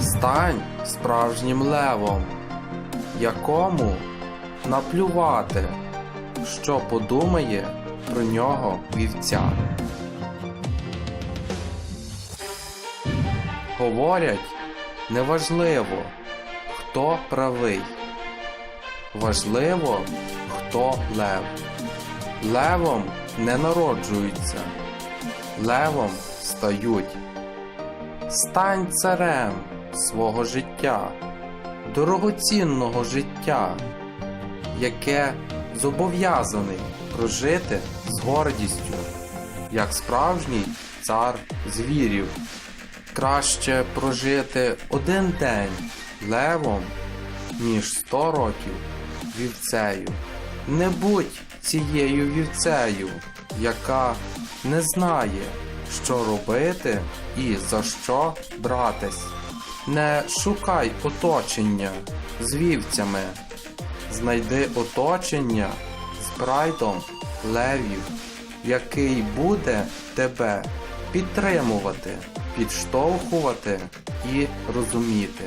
Стань справжнім левом, якому наплювати, що подумає про нього вівця. Говорять, неважливо, хто правий. Важливо, хто лев. Левом не народжуються, левом стають. Стань царем свого життя, дорогоцінного життя, яке зобов'язаний прожити з гордістю, як справжній цар звірів. Краще прожити один день левом, ніж сто років вівцею. Не будь цією вівцею, яка не знає, що робити і за що братись. Не шукай оточення з вівцями, знайди оточення з прайдом левів, який буде тебе підтримувати, підштовхувати і розуміти.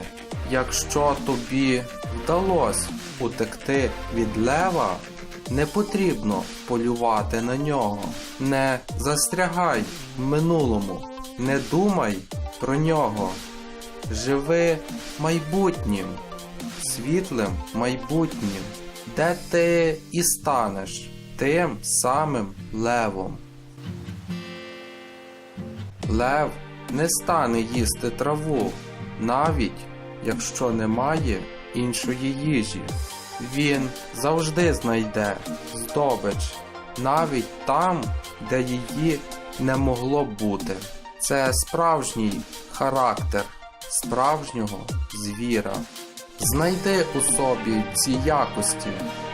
Якщо тобі вдалося утекти від лева, не потрібно полювати на нього. Не застрягай в минулому, не думай про нього. Живи майбутнім, світлим майбутнім, де ти і станеш тим самим левом. Лев не стане їсти траву, навіть якщо немає іншої їжі. Він завжди знайде здобич, навіть там, де її не могло бути. Це справжній характер справжнього звіра. Знайди у собі ці якості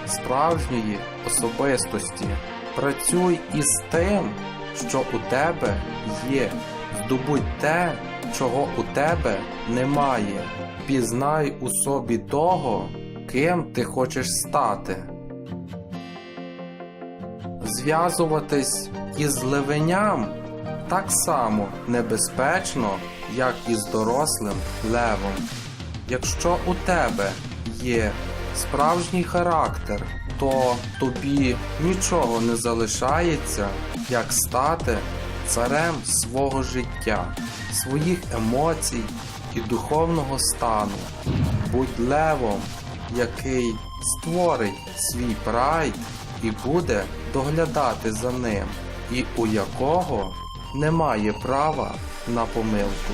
справжньої особистості. Працюй із тим, що у тебе є. Здобудь те, чого у тебе немає. Пізнай у собі того, ким ти хочеш стати. Зв'язуватись із левеням так само небезпечно, як і з дорослим левом. Якщо у тебе є справжній характер, то тобі нічого не залишається, як стати царем свого життя, своїх емоцій і духовного стану. Будь левом, який створить свій прайд і буде доглядати за ним, і у якого немає права на помилку.